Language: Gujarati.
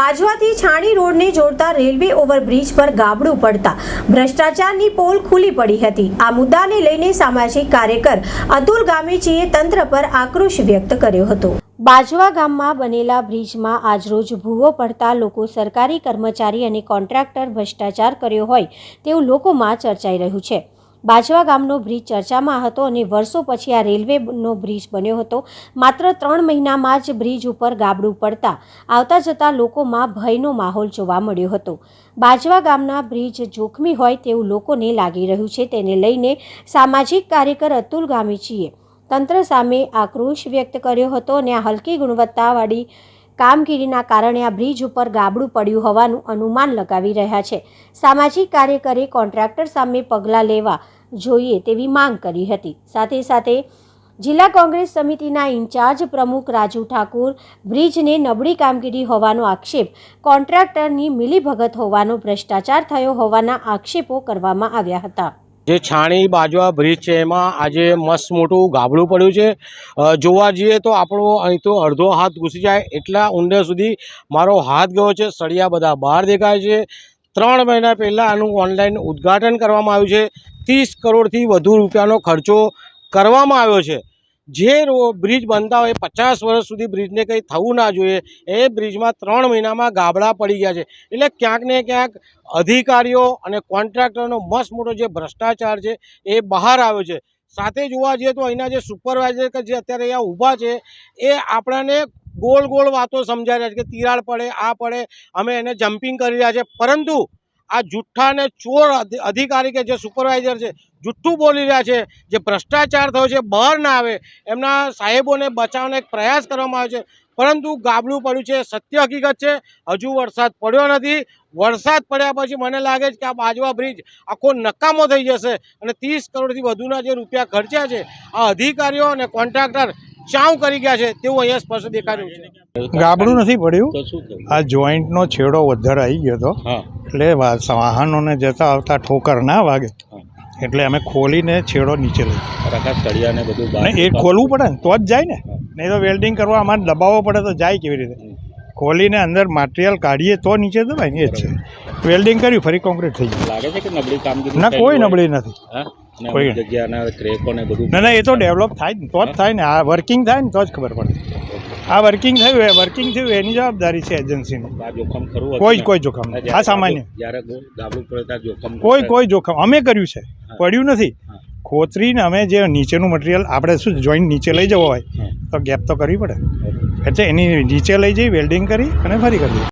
બાજવાથી છાણી રોડને જોડતા રેલવે ઓવરબ્રિજ પર ગાબડું પડતા ભ્રષ્ટાચારની પોલ ખુલી પડી હતી. આ મુદ્દાને લઈને સામાજિક કાર્યકર અતુલ ગામેચીએ તંત્ર પર આક્રોશ વ્યક્ત કર્યો હતો. બાજવા ગામમાં બનેલા બ્રિજમાં આજરોજ ભૂવો પડતા લોકો સરકારી કર્મચારી અને કોન્ટ્રાક્ટર ભ્રષ્ટાચાર કર્યો હોય તેવું લોકોમાં ચર્ચાઈ રહ્યું છે. બાજવા ગામનો બ્રિજ ચર્ચામાં હતો અને વર્ષો પછી આ રેલવેનો બ્રિજ બન્યો હતો. માત્ર ત્રણ મહિનામાં જ બ્રિજ ઉપર ગાબડું પડતા આવતા જતા લોકોમાં ભયનો માહોલ જોવા મળ્યો હતો. બાજવા ગામના બ્રિજ જોખમી હોય તેવું લોકોને લાગી રહ્યું છે. તેને લઈને સામાજિક કાર્યકર અતુલ ગામીચીએ તંત્ર સામે આક્રોશ વ્યક્ત કર્યો હતો અને આ હલકી ગુણવત્તાવાળી કામગીરીના કારણે આ બ્રિજ ઉપર ગાબડું પડ્યું હોવાનું અનુમાન લગાવી રહ્યા છે. સામાજિક કાર્યકરે કોન્ટ્રાક્ટર સામે પગલાં લેવા જોઈએ તેવી માંગ કરી હતી. સાથે સાથે, જિલ્લા કોંગ્રેસ સમિતિના ઇન્ચાર્જ પ્રમુખ રાજુ ઠાકુર બ્રિજને નબળી કામગીરી હોવાનો આક્ષેપ, કોન્ટ્રાક્ટરની મિલીભગત હોવાનો ભ્રષ્ટાચાર થયો હોવાના આક્ષેપો કરવામાં આવ્યા હતા. જે છાણી બાજવા બ્રિજ છે, એમાં આજે મસ્ત મોટું ગાબડું પડ્યું છે. જોવા જઈએ તો આપણો અહીં તો અડધો હાથ ઘૂસી જાય એટલા ઊંડે સુધી મારો હાથ ગયો છે. સળિયા બધા બહાર દેખાય છે. ત્રણ મહિના પહેલાં આનું ઓનલાઈન ઉદ્ઘાટન કરવામાં આવ્યું છે. ત્રીસ કરોડથી વધુ રૂપિયાનો ખર્ચો કરવામાં આવ્યો છે. જે બ્રિજ બનતા હોય, પચાસ વર્ષ સુધી બ્રિજને કંઈ થવું ના જોઈએ, એ બ્રિજમાં ત્રણ મહિનામાં ગાબડા પડી ગયા છે. એટલે ક્યાંક ને ક્યાંક અધિકારીઓ અને કોન્ટ્રાક્ટરનો મસ્ત મોટો જે ભ્રષ્ટાચાર છે, એ બહાર આવ્યો છે. સાથે જોવા જઈએ તો અહીંના જે સુપરવાઇઝર કે જે અત્યારે અહીંયા ઊભા છે, એ આપણાને ગોળ ગોળ વાતો સમજાવી રહ્યા છે કે તિરાડ પડે, આ પડે, અમે એને જમ્પિંગ કરી રહ્યા છે. પરંતુ આ જુઠ્ઠા અને ચોર અધિકારી કે જે સુપરવાઇઝર છે જુઠ્ઠું બોલી રહ્યા છે જે ભ્રષ્ટાચાર થયો છે બહાર ના આવે એમના સાહેબોને બચાવવાનો એક પ્રયાસ કરવામાં આવ્યો છે. પરંતુ ગાબડું પડ્યું છે સત્ય હકીકત છે હજુ વરસાદ પડ્યો નથી. વરસાદ પડ્યા પછી મને લાગે છે કે આ બાજવા બ્રિજ આખો નકામો થઈ જશે અને ત્રીસ કરોડથી વધુના જે રૂપિયા ખર્ચ્યા છે આ અધિકારીઓ અને કોન્ટ્રાક્ટર ચાઉ કરી ગયા છે તેવું અહીંયા સ્પષ્ટ દેખાડ્યું છે. ગાબડું નથી પડ્યું? તો શું થયું? આ જોઈન્ટનો છેડો વધારે આવી ગયો હતો હા. એટલે વાહનોને જતા આવતા ઠોકર ના વાગે. એટલે અમે ખોલીને છેડો નીચે લઈ. તળિયાને બધું એ ખોલવું પડે ને તો જ જાય ને. નહીં તો વેલ્ડિંગ કરવા અમારે દબાવવો પડે તો જાય કેવી રીતે? ખોલીને અંદર મટીરિયલ કાઢીએ તો નીચે દબાય ને એ જ છે. વેલ્ડિંગ કર્યું ફરી કોન્ક્રીટ થઈ ગયું. લાગે છે કે નબળી કામગીરી ના કોઈ નબળી નથી. કોઈ જગ્યાના ક્રેકો ને બધું ના ના એ તો ડેવલપ થાય ને તો જ થાય ને. આ વર્કિંગ થાય ને તો જ ખબર પડે. આ વર્કિંગ થયું એ વર્કિંગ થયું એની જવાબદારી છે એજન્સીની જોખમ ખરું કોઈ કોઈ જોખમ નથી આ સામાન્ય. જ્યારે ગાબડું પડે જોખમ કોઈ કોઈ જોખમ. અમે કર્યું છે પડ્યું નથી. ખોતરીને અમે જે નીચેનું મટીરિયલ આપણે શું જોઈન્ટ નીચે લઈ જવો હોય તો ગેપ તો કરવી પડે. એટલે એની નીચે લઈ જઈ વેલ્ડિંગ કરી અને ફરી કરી